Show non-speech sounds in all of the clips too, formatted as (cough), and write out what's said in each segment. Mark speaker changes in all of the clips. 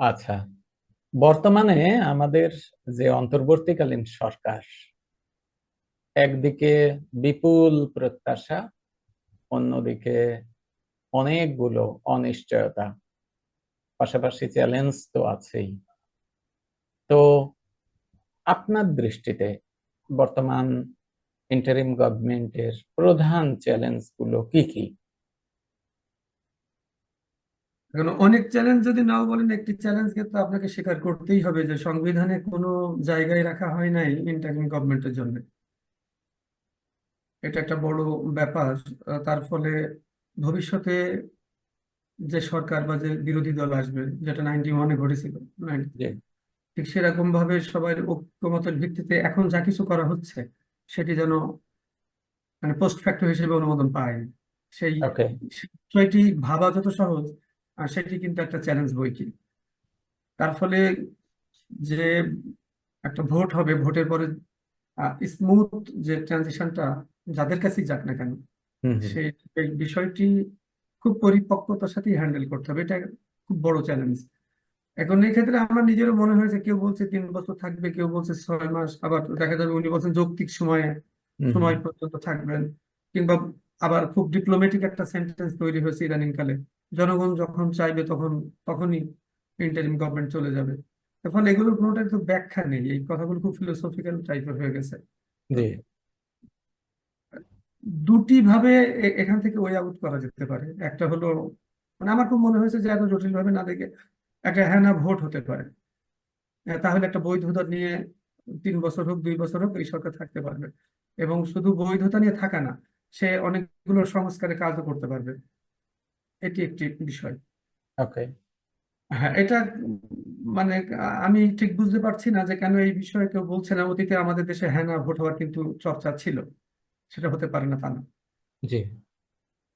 Speaker 1: আচ্ছা। বর্তমানে আমাদের যে অন্তর্বর্তীকালীন সরকার, একদিকে বিপুল প্রত্যাশা, অন্যদিকে অনেকগুলো অনিশ্চয়তা, পাশাপাশি চ্যালেঞ্জ তো আছেই। তো আপনার দৃষ্টিতে বর্তমান ইন্টারিম গভর্নমেন্টের প্রধান চ্যালেঞ্জগুলো কি কি?
Speaker 2: এখন অনেক চ্যালেঞ্জ যদি নাও বলেন একটি চ্যালেঞ্জ কিন্তু আপনাকে স্বীকার করতেই হবে যে সংবিধানে কোনো জায়গায় রাখা হয় নাই ইন্টারিম গভর্নমেন্টের জন্য। এটা একটা বড় ব্যাপার। তার ফলে ভবিষ্যতে যে সরকার বা যে বিরোধী দল আসবে যেটা নাইনটি ওয়ানে ঘটেছিল ঠিক সেরকম ভাবে সবার ঐক্যমতের ভিত্তিতে এখন যা কিছু করা হচ্ছে সেটি যেন মানে পোস্ট ফ্যাক্টর হিসেবে অনুমোদন পায়। সেই বিষয়টি ভাবা যত সহজ আর সেটি কিন্তু একটা চ্যালেঞ্জ বই কি তার ফলে যে একটা ভোট হবে ভোটের পরে স্মুথ যে ট্রানজিশনটা যাদের কাছেই যাক না কেন সেই বিষয়টি খুব পরিপক্কতার সাথেই হ্যান্ডেল করতে হবে। এটা খুব বড় চ্যালেঞ্জ এখন এই ক্ষেত্রে আমার নিজেরও মনে হয়েছে কেউ বলছে তিন বছর থাকবে কেউ বলছে ছয় মাস আবার দেখা যাবে উনি বলছেন যৌক্তিক সময়ে সময় পর্যন্ত থাকবেন কিংবা আবার খুব ডিপ্লোম্যাটিক একটা সেন্টেন্স তৈরি হয়েছে ইদানিং কালে। জনগণ যখন চাইবে তখন তখনই ইন্টারিম গভর্নমেন্ট চলে যাবে। ফলে এগুলোর কোনোটার তো ব্যাখ্যা নেই। এই কথাগুলো খুব ফিলোসফিক্যাল টাইপের হয়ে গেছে। দুটি ভাবে এখান থেকে ওয়ে আউট করা যেতে পারে। একটা হলো মানে আমার খুব মনে হয়েছে যে এত জটিল ভাবে না দেখে একটা হ্যাঁ না ভোট হতে পারে। তাহলে একটা বৈধতা নিয়ে তিন বছর হোক দুই বছর হোক এই সরকার থাকতে পারবে। এবং শুধু বৈধতা নিয়ে থাকা না সে অনেকগুলো সংস্কারে কাজও করতে পারবে। এটি একটি বিষয়।
Speaker 1: ওকে
Speaker 2: হ্যাঁ এটা মানে আমি ঠিক বুঝতে পারছি না যে কেন এই বিষয়ে কেউ বলছে না। অতীতে আমাদের দেশে হ্যাঁ না ভোট হওয়ার কিন্তু চর্চা ছিল। সেটা হতে পারে না তা না।
Speaker 1: জি।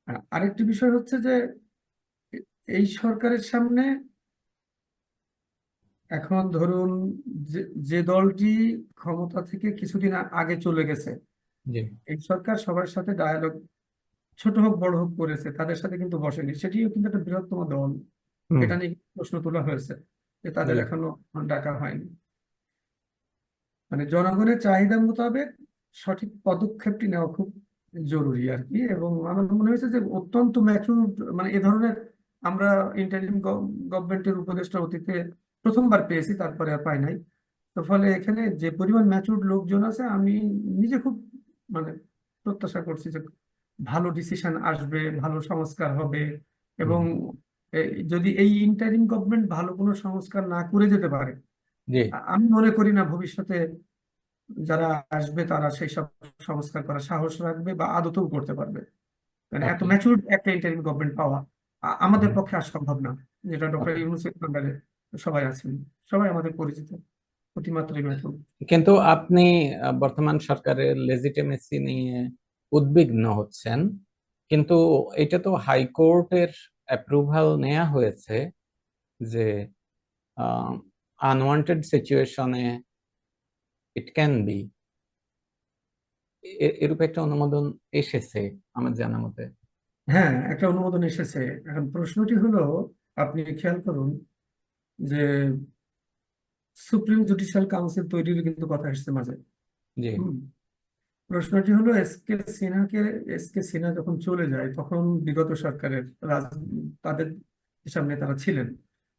Speaker 2: আ- আরেকটি বিষয় হচ্ছে যে এই সরকারের সামনে এখন ধরুন যে দলটি ক্ষমতা থেকে কিছুদিন আগে চলে গেছে এই সরকার সবার সাথে ডায়ালগ ছোট হোক বড় হোক করেছে তাদের সাথে কিন্তু বসেনি। সেটিও কিন্তু একটা বৃহত্তম দল। এটা নিয়ে প্রশ্ন তোলা হয়েছে যে তাদের এখনও ডাকা হয়নি। মানে জনগণের চাহিদা মোতাবেক সঠিক পদক্ষেপটি নেওয়া খুব জরুরি আর কি। এবং আমার মনে হয়েছে যে অত্যন্ত ম্যাচুর মানে এ ধরনের আমরা ইন্টারিম গভর্নমেন্টের উপদেষ্টা অতীতে প্রথমবার পেয়েছি তারপরে আর পাই নাই। তো ফলে এখানে যে পরিমাণ ম্যাচুর লোকজন আছে আমি নিজে খুব মানে প্রত্যাশা করছি যে ভালো ডিসিশন আসবে ভালো সংস্কার হবে এবং যদি এই ইন্টারিম গভর্নমেন্ট ভালো কোনো সংস্কার না করে যেতে পারে আমি মনে করি না ভবিষ্যতে যারা আসবে তারা সেই সব সংস্কার করার সাহস রাখবে বা আদতেও করতে পারবে। মানে এত
Speaker 1: ওকে
Speaker 2: ম্যাচুরড একটা ইন্টারিম গভর্নমেন্ট পাওয়া আমাদের পক্ষে আর সম্ভব না যেটা ডক্টর
Speaker 1: ওকে
Speaker 2: ইউনূসের সবাই আছেন সবাই আমাদের পরিচিত অতিমাত্রায় ম্যাচুর
Speaker 1: কিন্তু আপনি বর্তমান সরকারের লেজিটিমেসি নিয়ে উদ্বিগ্ন হচ্ছেন। কিন্তু এটা তো হাইকোর্টের অ্যাপ্রুভাল নেওয়া হয়েছে যে আনওয়ান্টেড সিচুয়েশনে ইট ক্যান বি এরূপ একটা অনুমোদন এসেছে আমার জানা মতে।
Speaker 2: হ্যাঁ একটা অনুমোদন এসেছে। এখন প্রশ্নটি হলো, আপনি খেয়াল করুন যে সুপ্রিম জুডিশিয়াল কাউন্সিল তৈরির কিন্তু কথা এসেছে মাঝে। প্রশ্নটি হলো এস কে সিনহাকে এস কে সিনহা যখন চলে যায় তখন বিগত সরকারের রাজ তাদের সামনে তারা ছিলেন।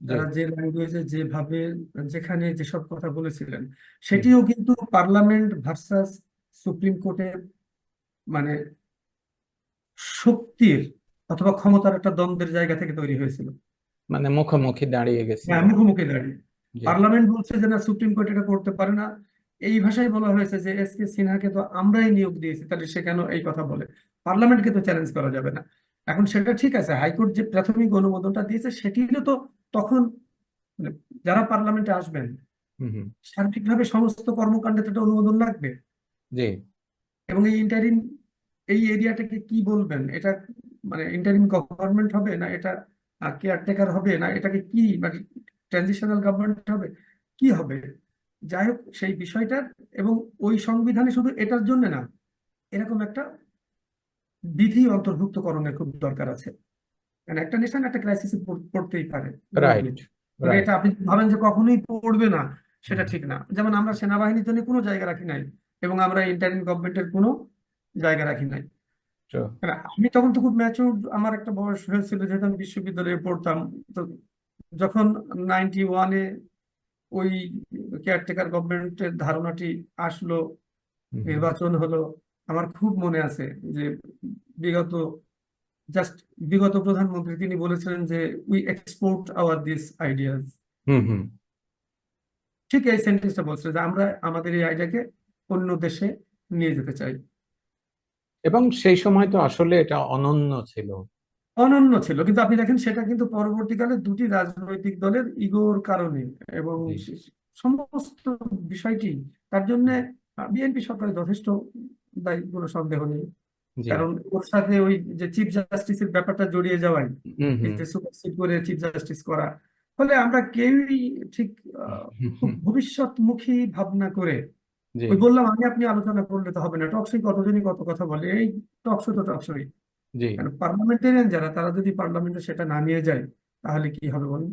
Speaker 2: তারা যে ল্যাঙ্গুয়েজে যেভাবে যেখানে যেসব কথা বলেছিলেন সেটিও কিন্তু পার্লামেন্ট ভার্সাস সুপ্রিম কোর্টের মানে শক্তির অথবা ক্ষমতার একটা দ্বন্দ্বের জায়গা থেকে তৈরি হয়েছিল।
Speaker 1: মানে মুখোমুখি দাঁড়িয়ে গেছিল।
Speaker 2: হ্যাঁ মুখোমুখি দাঁড়িয়ে। পার্লামেন্ট বলছে যে না সুপ্রিম কোর্ট এটা করতে পারে না। এই ভাষায় বলা হয়েছে যে এস কে সিনহাকে তো আমরাই নিয়োগ দিয়েছি তাহলে সে কেন এই কথা বলে? পার্লামেন্টকে তো চ্যালেঞ্জ করা যাবে না। এখন সেটা ঠিক আছে হাইকোর্ট যে প্রাথমিক অনুমোদনটা দিয়েছে সেটিও তো তখন মানে যারা পার্লামেন্টে আসবেন
Speaker 1: হুম হুম।
Speaker 2: সার্বিকভাবে সমস্ত কর্মকাণ্ডে তো অনুমোদন লাগবে।
Speaker 1: জি।
Speaker 2: এবং এই ইন্টারিম এই এরিয়াটাকে কি বলবেন? এটা মানে ইন্টারিম গভর্নমেন্ট হবে না এটা কেয়ারটেকার হবে না এটাকে কি মানে ট্রানজিশনাল গভর্নমেন্ট হবে? কি হবে? যাই হোক সেই বিষয়টা এবং ওই সংবিধানে শুধু এটার জন্য না এরকম একটা বিধি অন্তর্ভুক্তকরণের খুব দরকার আছে। কারণ একটা নেশন একটা ক্রাইসিসে পড়তেই পারে। মানে এটা আপনি ভাবেন যে কখনোই পড়বে না সেটা ঠিক না। যেমন আমরা সেনাবাহিনীর জন্য কোনো জায়গা রাখি নাই এবং আমরা ইন্টারিম গভর্নমেন্টের কোনো জায়গা রাখি নাই। মানে আমি তখন তো খুব ম্যাচিউর আমার একটা বয়স হয়েছিল যেহেতু আমি বিশ্ববিদ্যালয়ে পড়তাম তো যখন নাইনটি ওয়ানে ওই কেয়ারটেকার গভর্নমেন্টের ধারণাটি আসলো নির্বাচন হলো আমার খুব মনে আছে যে বিগত জাস্ট বিগত প্রধানমন্ত্রী তিনি বলেছিলেন যে we export our this ideas ঠিক এই সেন্টেন্সটা বলছে যে আমরা আমাদের এই আইডিয়াকে অন্য দেশে নিয়ে যেতে চাই।
Speaker 1: এবং সেই সময় তো আসলে এটা অনন্য ছিল।
Speaker 2: অনন্য ছিল। কিন্তু আপনি দেখেন সেটা কিন্তু পরবর্তীকালে দুটি রাজনৈতিক দলের ইগোর কারণে এবং সমস্ত বিষয়টি তার জন্য বিএনপি সরকারের যথেষ্ট দায়ী কোনো সন্দেহ নেই। কারণ ওর সাথে ওই যে চিফ জাস্টিসের ব্যাপারটা জড়িয়ে যাওয়ায়
Speaker 1: হুম
Speaker 2: এই
Speaker 1: হুম।
Speaker 2: যে সুপারসিড করে চিফ জাস্টিস করা ফলে আমরা কেউই ঠিক (laughs) ভবিষ্যৎমুখী ভাবনা করে ওই বললাম আমি আপনি আলোচনা করলে তো হবে না। টকশোয় কতজনই কত কথা বলে এই টকশো তো টকশোই পার্লামেন্টেরিয়ান যারা তারা যদি পার্লামেন্টে সেটা না নিয়ে যায় তাহলে কি হবে বলুন?